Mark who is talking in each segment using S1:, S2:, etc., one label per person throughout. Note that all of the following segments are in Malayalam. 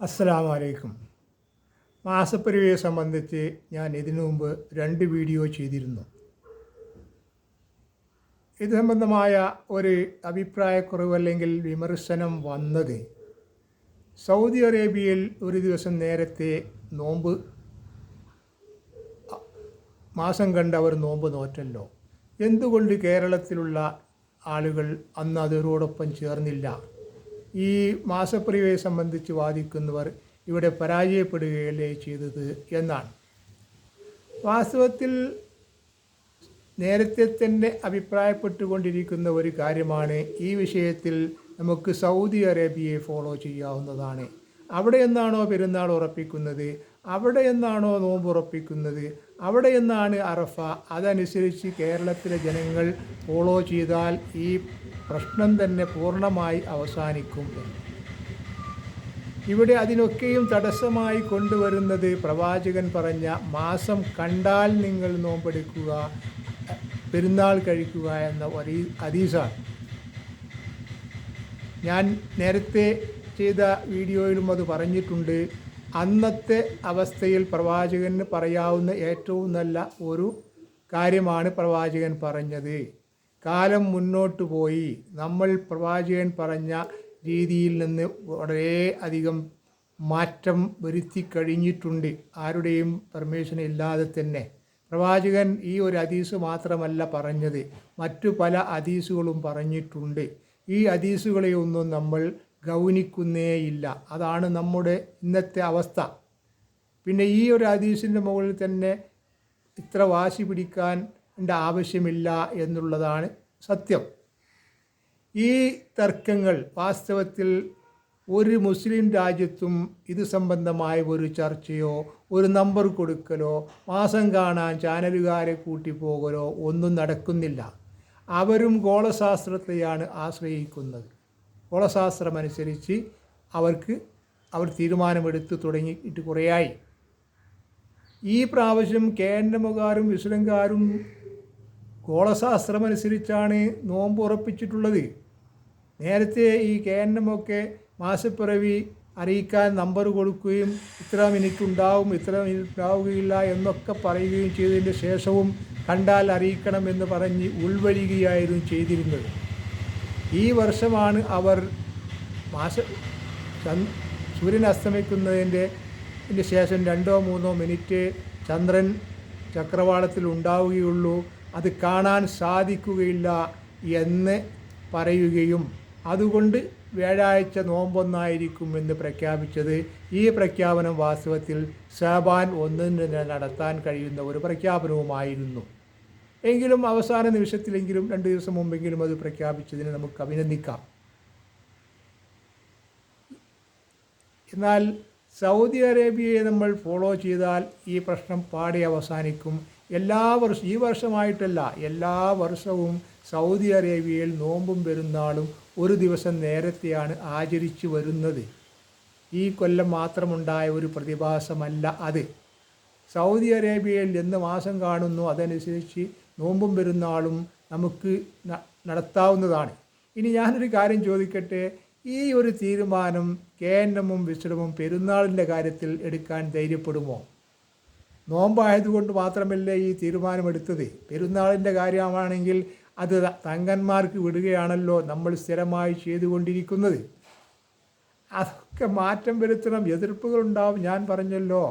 S1: അസ്സലാമു അലൈക്കും മാസപ്പിരിവയെ സംബന്ധിച്ച് ഞാൻ ഇതിനു മുമ്പ് രണ്ട് വീഡിയോ ചെയ്തിരുന്നു. ഇത് സംബന്ധമായ ഒരു അഭിപ്രായക്കുറവ് അല്ലെങ്കിൽ വിമർശനം വന്നത് സൗദി അറേബ്യയിൽ ഒരു ദിവസം നേരത്തെ നോമ്പ് മാസം കണ്ട് അവർ നോമ്പ് നോറ്റല്ലോ. എന്തുകൊണ്ട് കേരളത്തിലുള്ള ആളുകൾ അന്ന് അതോടൊപ്പം ചേർന്നില്ല? ഈ മാസപ്രിയയെ സംബന്ധിച്ച് വാദിക്കുന്നവർ ഇവിടെ പരാജയപ്പെടുകയല്ലേ ചെയ്തത് എന്നാണ്. വാസ്തവത്തിൽ നേരത്തെ തന്നെ അഭിപ്രായപ്പെട്ടുകൊണ്ടിരിക്കുന്ന ഒരു കാര്യമാണ് ഈ വിഷയത്തിൽ നമുക്ക് സൗദി അറേബ്യയെ ഫോളോ ചെയ്യാവുന്നതാണ്. അവിടെ എന്നാണോ പെരുന്നാൾ ഉറപ്പിക്കുന്നത്? അവിടെ എന്നാണോ നോമ്പ് ഉറപ്പിക്കുന്നത്? അവിടെ നിന്നാണ് അറഫ? അതനുസരിച്ച് കേരളത്തിലെ ജനങ്ങൾ ഫോളോ ചെയ്താൽ ഈ പ്രശ്നം തന്നെ പൂർണമായി അവസാനിക്കും ഇവിടെ അതിനൊക്കെയും തടസ്സമായി കൊണ്ടുവരുന്നത് പ്രവാചകൻ പറഞ്ഞ മാസം കണ്ടാൽ നിങ്ങൾ നോമ്പെടുക്കുക പെരുന്നാൾ കഴിക്കുക എന്ന ഒരീ ഹദീസാണ് ഞാൻ നേരത്തെ ചെയ്ത വീഡിയോയിലും അത് പറഞ്ഞിട്ടുണ്ട്. അന്നത്തെ അവസ്ഥയിൽ പ്രവാചകന് പറയാവുന്ന ഏറ്റവും നല്ല ഒരു കാര്യമാണ് പ്രവാചകൻ പറഞ്ഞത്. കാലം മുന്നോട്ട് പോയി. നമ്മൾ പ്രവാചകൻ പറഞ്ഞ രീതിയിൽ നിന്ന് വളരെ അധികം മാറ്റം വരുത്തി കഴിഞ്ഞിട്ടുണ്ട്. ആരുടെയും പെർമിഷൻ ഇല്ലാതെ തന്നെ. പ്രവാചകൻ ഈ ഒരു അതീസ് മാത്രമല്ല പറഞ്ഞത്. മറ്റു പല അതീസുകളും പറഞ്ഞിട്ടുണ്ട്. ഈ അതീസുകളെയൊന്നും നമ്മൾ ഗൗനിക്കുന്നേയില്ല. അതാണ് നമ്മുടെ ഇന്നത്തെ അവസ്ഥ. പിന്നെ ഈ ഒരു ഹദീസിന്റെ മുകളിൽ തന്നെ ഇത്ര വാശി പിടിക്കാൻ ആവശ്യമില്ല എന്നുള്ളതാണ് സത്യം. ഈ തർക്കങ്ങൾ വാസ്തവത്തിൽ ഒരു മുസ്ലിം രാജ്യത്തും ഇത് സംബന്ധമായ ഒരു ചർച്ചയോ ഒരു നമ്പർ കൊടുക്കലോ മാസം കാണാൻ ചാനലുകാരെ കൂട്ടിപ്പോകലോ ഒന്നും നടക്കുന്നില്ല. അവരും ഗോളശാസ്ത്രത്തെയാണ് ആശ്രയിക്കുന്നത്. ഗോളശാസ്ത്രമനുസരിച്ച് അവർക്ക് അവർ തീരുമാനമെടുത്ത് തുടങ്ങിയിട്ട് കുറേയായി. ഈ പ്രാവശ്യം കേന്ദ്രമുകാരും വിശ്രംകാരും ഗോളശാസ്ത്രമനുസരിച്ചാണ് നോമ്പ് ഉറപ്പിച്ചിട്ടുള്ളത്. നേരത്തെ ഈ കേന്ദ്രമൊക്കെ മാസപ്പിറവി അറിയിക്കാൻ നമ്പർ കൊടുക്കുകയും ഇത്ര മിനിറ്റ് ഉണ്ടാവും ഇത്ര മിനിറ്റ് എന്നൊക്കെ പറയുകയും ചെയ്തതിന്റെ ശേഷവും കണ്ടാൽ അറിയിക്കണമെന്ന് പറഞ്ഞ് ഉൾവലിയുകയായിരുന്നു ചെയ്തിരുന്നത്. ഈ വർഷമാണ് അവർ മാസ സൂര്യൻ അസ്തമിക്കുന്നതിന്റെ ശേഷം രണ്ടോ മൂന്നോ മിനിറ്റ് ചന്ദ്രൻ ചക്രവാളത്തിൽ ഉണ്ടാവുകയുള്ളൂ. അത് കാണാൻ സാധിക്കുകയില്ല എന്ന് പറയുകയും അതുകൊണ്ട് വ്യാഴാഴ്ച നോമ്പൊന്നായിരിക്കും എന്ന് പ്രഖ്യാപിച്ചത്. ഈ പ്രഖ്യാപനം വാസ്തവത്തിൽ ഷാബാൻ ഒന്നിന് നടത്താൻ കഴിയുന്ന ഒരു പ്രഖ്യാപനവുമായിരുന്നു. എങ്കിലും അവസാന നിമിഷത്തിലെങ്കിലും രണ്ട് ദിവസം മുമ്പെങ്കിലും അത് പ്രഖ്യാപിച്ചതിന് നമുക്ക് അഭിനന്ദിക്കാം. എന്നാൽ സൗദി അറേബ്യയെ നമ്മൾ ഫോളോ ചെയ്താൽ ഈ പ്രശ്നം പാടെ അവസാനിക്കും. എല്ലാ വർഷം ഈ വർഷമായിട്ടല്ല എല്ലാ വർഷവും സൗദി അറേബ്യയിൽ നോമ്പും പെരുന്നാളും ഒരു ദിവസം നേരത്തെയാണ് ആചരിച്ചു വരുന്നത്. ഈ കൊല്ലം മാത്രമുണ്ടായ ഒരു പ്രതിഭാസമല്ല അത്. സൗദി അറേബ്യയിൽ എന്ന് മാസം കാണുന്നു അതനുസരിച്ച് നോമ്പും പെരുന്നാളും നമുക്ക് നടത്താവുന്നതാണ്. ഇനി ഞാനൊരു കാര്യം ചോദിക്കട്ടെ? ഈ ഒരു തീരുമാനം കേന്ദ്രമും വിശ്രമവും പെരുന്നാളിന്റെ കാര്യത്തിൽ എടുക്കാൻ ധൈര്യപ്പെടുമോ? നോമ്പായതുകൊണ്ട് മാത്രമല്ലേ ഈ തീരുമാനമെടുത്തത്? പെരുന്നാളിന്റെ കാര്യമാണെങ്കിൽ അത് തങ്കന്മാർക്ക് വിടുകയാണല്ലോ നമ്മൾ സ്ഥിരമായി ചെയ്തുകൊണ്ടിരിക്കുന്നത്. അതൊക്കെ മാറ്റം വരുത്തണം. എതിർപ്പുകളുണ്ടാവും. ഞാൻ പറഞ്ഞല്ലോ.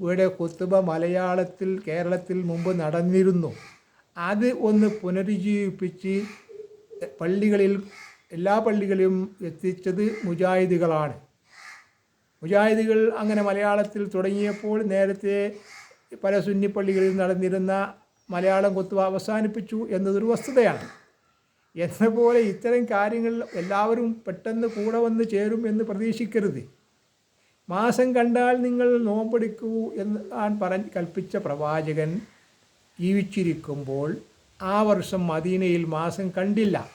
S1: ഇവിടെ കുത്തുബ മലയാളത്തിൽ കേരളത്തിൽ മുമ്പ് നടന്നിരുന്നു. അത് ഒന്ന് പുനരുജ്ജീവിപ്പിച്ച് പള്ളികളിൽ എല്ലാ പള്ളികളിലും എത്തിച്ചത് മുജാഹിദുകളാണ്. മുജാഹിദുകൾ അങ്ങനെ മലയാളത്തിൽ തുടങ്ങിയപ്പോൾ നേരത്തെ പല സുന്നി പള്ളികളിൽ നടന്നിരുന്ന മലയാളം കൊത്തുവ അവസാനിപ്പിച്ചു എന്നതൊരു വസ്തുതയാണ്. എന്നപോലെ ഇത്തരം കാര്യങ്ങൾ എല്ലാവരും പെട്ടെന്ന് കൂടെ വന്ന് ചേരും എന്ന് പ്രതീക്ഷിക്കരുത്. മാസം കണ്ടാൽ നിങ്ങൾ നോമ്പെടുക്കൂ എന്ന് ഞാൻ പറഞ്ഞ് കൽപ്പിച്ച പ്രവാചകൻ ജീവിച്ചിരിക്കുമ്പോൾ ആ വർഷം മദീനയിൽ മാസം കണ്ടില്ല.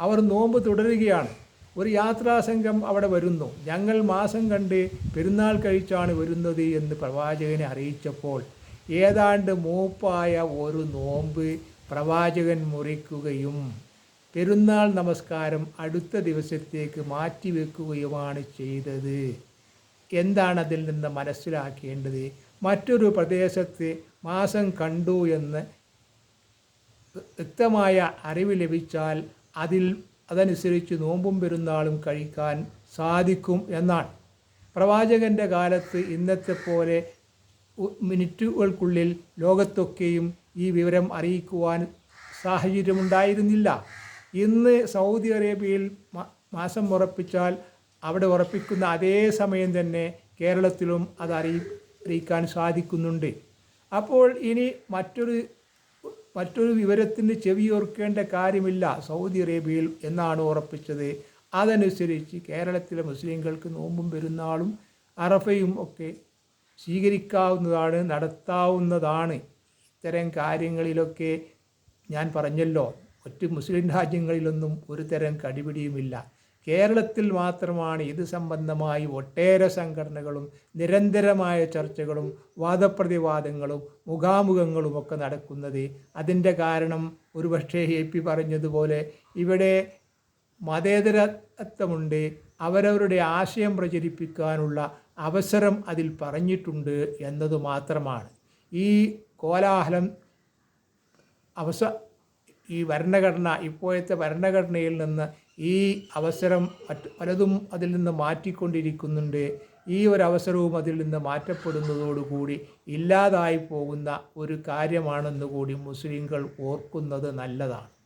S1: അവർ നോമ്പ് തുടരുകയാണ്. ഒരു യാത്രാസംഘം അവിടെ വരുന്നു. ഞങ്ങൾ മാസം കണ്ട് പെരുന്നാൾ കഴിച്ചാണ് വരുന്നത് എന്ന് പ്രവാചകനെ അറിയിച്ചപ്പോൾ ഏതാണ്ട് മൂപ്പായ ഒരു നോമ്പ് പ്രവാചകൻ മുറിക്കുകയും പെരുന്നാൾ നമസ്കാരം അടുത്ത ദിവസത്തേക്ക് മാറ്റിവെക്കുകയുമാണ് ചെയ്തത്. എന്താണ് അതിൽ നിന്ന് മനസ്സിലാക്കേണ്ടത്? മറ്റൊരു പ്രദേശത്ത് മാസം കണ്ടു എന്ന് വ്യക്തമായ അറിവ് ലഭിച്ചാൽ അതിൽ അതനുസരിച്ച് നോമ്പും പെരുന്നാളും കഴിക്കാൻ സാധിക്കും എന്നാണ്. പ്രവാചകന്റെ കാലത്ത് ഇന്നത്തെ പോലെ മിനിറ്റുകൾക്കുള്ളിൽ ലോകത്തൊക്കെയും ഈ വിവരം അറിയിക്കുവാൻ സാഹചര്യമുണ്ടായിരുന്നില്ല. ഇന്ന് സൗദി അറേബ്യയിൽ മാസം ഉറപ്പിച്ചാൽ അവിടെ ഉറപ്പിക്കുന്ന അതേ സമയം തന്നെ കേരളത്തിലും അത് അറിയിക്കാൻ സാധിക്കുന്നുണ്ട്. അപ്പോൾ ഇനി മറ്റൊരു മറ്റൊരു വിവരത്തിന് ചെവിയോർക്കേണ്ട കാര്യമില്ല സൗദി അറേബ്യയിൽ എന്നാണ് ഉറപ്പിച്ചത്. അതനുസരിച്ച് കേരളത്തിലെ മുസ്ലിങ്ങൾക്ക് നോമ്പും പെരുന്നാളും അറഫയും ഒക്കെ സ്വീകരിക്കാവുന്നതാണ് നടത്താവുന്നതാണ്. ഇത്തരം കാര്യങ്ങളിലൊക്കെ ഞാൻ പറഞ്ഞല്ലോ മറ്റ് മുസ്ലിം രാജ്യങ്ങളിലൊന്നും ഒരു തരം കടിപിടിയുമില്ല. കേരളത്തിൽ മാത്രമാണ് ഇത് സംബന്ധമായി ഒട്ടേറെ സംഘടനകളും നിരന്തരമായ ചർച്ചകളും വാദപ്രതിവാദങ്ങളും മുഖാമുഖങ്ങളും ഒക്കെ നടക്കുന്നത്. അതിന്റെ കാരണം ഒരുപക്ഷേ എ പി പറഞ്ഞതുപോലെ ഇവിടെ മതേതരത്വമുണ്ട്. അവരവരുടെ ആശയം പ്രചരിപ്പിക്കാനുള്ള അവസരം അതിൽ പറഞ്ഞിട്ടുണ്ട് എന്നത് മാത്രമാണ്. ഈ കോലാഹലം അവസ ഈ ഭരണഘടന ഇപ്പോഴത്തെ ഭരണഘടനയിൽ നിന്ന് ഈ അവസരം മറ്റ് പലതും അതിൽ നിന്ന് മാറ്റിക്കൊണ്ടിരിക്കുന്നുണ്ട്. ഈ ഒരു അവസരവും അതിൽ നിന്ന് മാറ്റപ്പെടുന്നതോടുകൂടി ഇല്ലാതായി പോകുന്ന ഒരു കാര്യമാണെന്ന് കൂടി മുസ്ലിങ്ങൾ ഓർക്കുന്നത് നല്ലതാണ്.